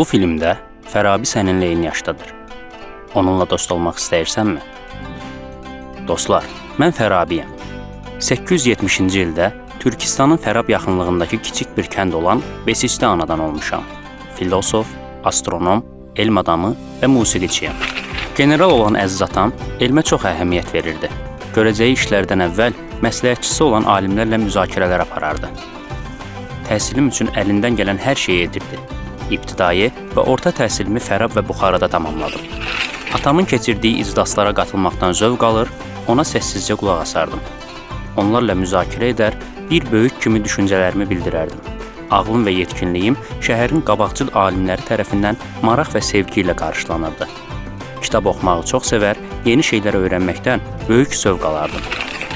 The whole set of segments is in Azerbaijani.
Bu filmdə Fərabi səninlə eyni yaşdadır. Onunla dost olmaq istəyirsənmi? Dostlar, mən Fərabiyəm. 870-ci ildə Türkistanın Fərab yaxınlığındakı kiçik bir kənd olan Besicdə anadan olmuşam. Filosof, astronom, elm adamı və musiqiçiyəm. General olan Əziz atam elmə çox əhəmiyyət verirdi. Görəcəyi işlərdən əvvəl məsləhətçisi olan alimlərlə müzakirələr aparardı. Təhsilim üçün əlindən gələn hər şeyi edirdi. İbtidai və orta təhsilimi Fərab və Buxarada tamamladım. Atamın keçirdiyi iclaslara qatılmaqdan zövq alır, ona səssizcə qulaq asardım. Onlarla müzakirə edər, bir böyük kimi düşüncələrimi bildirərdim. Ağlım və yetkinliyim şəhərin qabaqcıl alimləri tərəfindən maraq və sevgi ilə qarşılanırdı. Kitab oxumağı çox sevər, yeni şeylər öyrənməkdən böyük zövq alardım.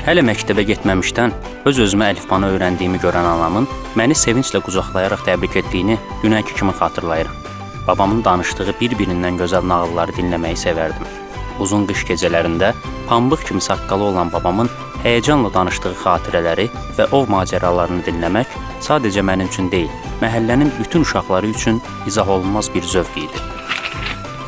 Hələ məktəbə getməmişdən öz özümə əlifbanı öyrəndiyimi görən anamın məni sevinclə qucaqlayaraq təbrik etdiyini dünənki kimi xatırlayıram. Babamın danışdığı bir-birindən gözəl nağılları dinləməyi sevərdim. Uzun qış gecələrində pambıq kimi saqqalı olan babamın həyəcanla danışdığı xatirələri və ov macəralarını dinləmək sadəcə mənim üçün deyil, məhəllənin bütün uşaqları üçün izah olunmaz bir zövq idi.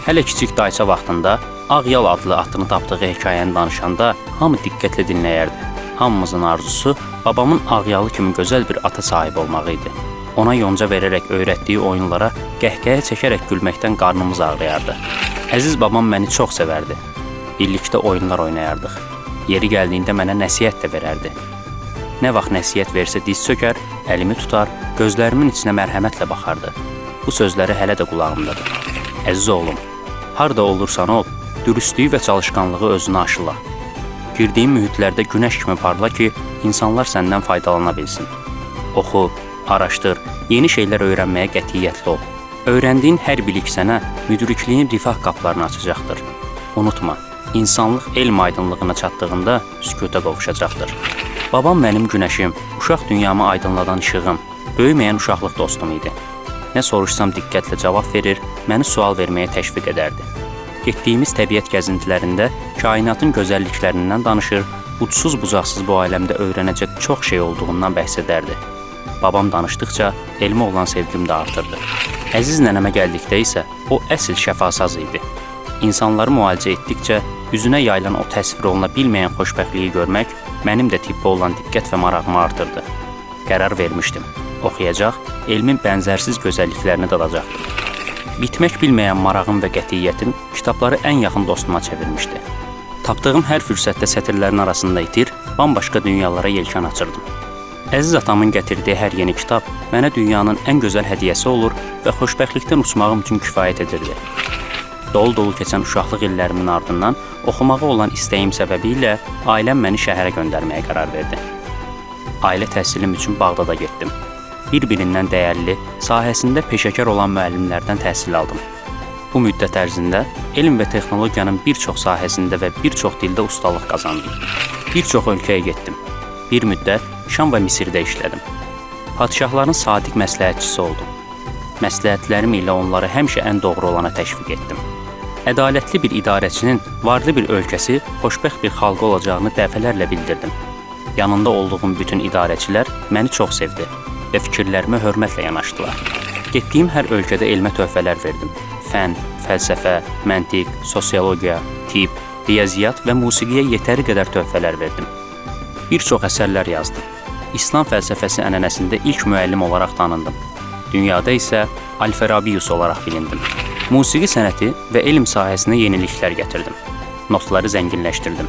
Hələ kiçik dayça vaxtında Ağyal adlı atını tapdığı hekayəni danışanda hamı diqqətlə dinləyərdi. Hamımızın arzusu babamın Ağyalı kimi gözəl bir ata sahib olmağı idi. Ona yonca verərək öyrətdiyi oyunlara qəhqəhə çəkərək gülməkdən qarnımız ağrıyardı. Əziz babam məni çox sevərdi. Birlikdə oyunlar oynayardıq. Yeri gəldiyində mənə nəsihət də verərdi. Nə vaxt nəsihət versə diz çökər, əlimi tutar, gözlərimin içinə mərhəmətlə baxardı. Bu sözləri hələ də qulağımdadır. Əziz oğlum, harda olursan ol, dürüstlüyü və çalışqanlığı özünə aşıla. Girdiyin mühitlərdə günəş kimi parla ki, insanlar səndən faydalana bilsin. Oxu, araşdır, yeni şeylər öyrənməyə qətiyyətli ol. Öyrəndiyin hər bilik sənə müdrikliyin rifah qapılarını açacaqdır. Unutma, insanlıq elm aydınlığına çatdığında sükuta qovuşacaqdır. Babam mənim günəşim, uşaq dünyamı aydınladan işığım, böyüməyən uşaqlıq dostum idi. Nə soruşsam diqqətlə cavab verir, məni sual verməyə təşviq edərdi. Getdiyimiz təbiət gəzintilərində kainatın gözəlliklərindən danışır, ucsuz bucaqsız bu aləmdə öyrənəcək çox şey olduğundan bəhs edərdi. Babam danışdıqca elmə olan sevgim də artırdı. Əziz nənəmə gəldikdə isə o əsl şəfasaz idi. İnsanları müalicə etdikcə üzünə yayılan o təsvir oluna bilməyən xoşbəxtliyi görmək mənim də tibbə olan diqqət və marağımı artırdı. Qərar vermişdim. Oxuyacaq, elmin bənzərsiz gözəlliklərini dadacaqdım. Bitmək bilməyən marağım və qətiyyətim kitabları ən yaxın dostuma çevirmişdi. Tapdığım hər fürsətdə sətirlərin arasında itir, bambaşqa dünyalara yelkan açırdım. Əziz atamın gətirdiyi hər yeni kitab mənə dünyanın ən gözəl hədiyyəsi olur və xoşbəxtlikdən uçmağım üçün kifayət edirdi. Dolu-dolu keçən uşaqlıq illərimin ardından oxumağa olan istəyim səbəbilə ailəm məni şəhərə göndərməyə qərar verdi. Ailə təhsilim üçün Bağdada getdim. Bir-birindən dəyərli, sahəsində peşəkar olan müəllimlərdən təhsil aldım. Bu müddət ərzində elm və texnologiyanın bir çox sahəsində və bir çox dildə ustalıq qazandım. Bir çox ölkəyə getdim. Bir müddət Şam və Misirdə işlədim. Padşahların sadiq məsləhətçisi oldum. Məsləhətlərim ilə onları həmişə ən doğru olana təşviq etdim. Ədalətli bir idarəçinin varlı bir ölkəsi xoşbəxt bir xalqı olacağını dəfələrlə bildirdim. Yanında olduğum bütün idarəçilər məni çox sevdi və fikirlərimə hörmətlə yanaşdılar. Getdiyim hər ölkədə elmə töhfələr verdim. Fən, fəlsəfə, məntiq, sosiologiya, tibb, riyaziyyat və musiqiyə yetəri qədər töhfələr verdim. Bir çox əsərlər yazdım. İslam fəlsəfəsi ənənəsində ilk müəllim olaraq tanındım. Dünyada isə Alfarabius olaraq bilindim. Musiqi sənəti və elm sahəsinə yeniliklər gətirdim. Notları zənginləşdirdim.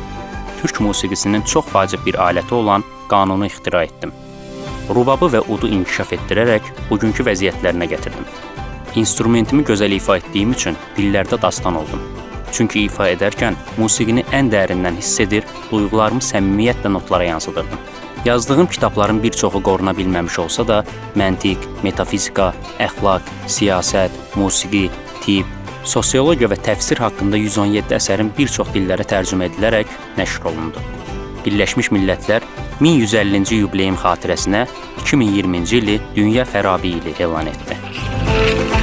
Türk musiqisinin çox vacib bir aləti olan qanunu ixtira etdim. Rubabı və udu inkişaf etdirərək bugünkü vəziyyətlərinə gətirdim. İnstrumentimi gözəl ifa etdiyim üçün dillərdə dastan oldum. Çünki ifa edərkən musiqini ən dərindən hiss edir, duyğularımı səmimiyyətlə notlara yansıdırdım. Yazdığım kitabların bir çoxu qoruna bilməmiş olsa da, məntiq, metafizika, əxlaq, siyasət, musiqi, tibb, sosiologiya və təfsir haqqında 117 əsərin bir çox dillərə tərcümə edilərək nəşr olundu. Birləşmiş Millətlər 1150-ci yubileyim xatirəsinə 2020-ci ili Dünya Fərabi ili elan etdi.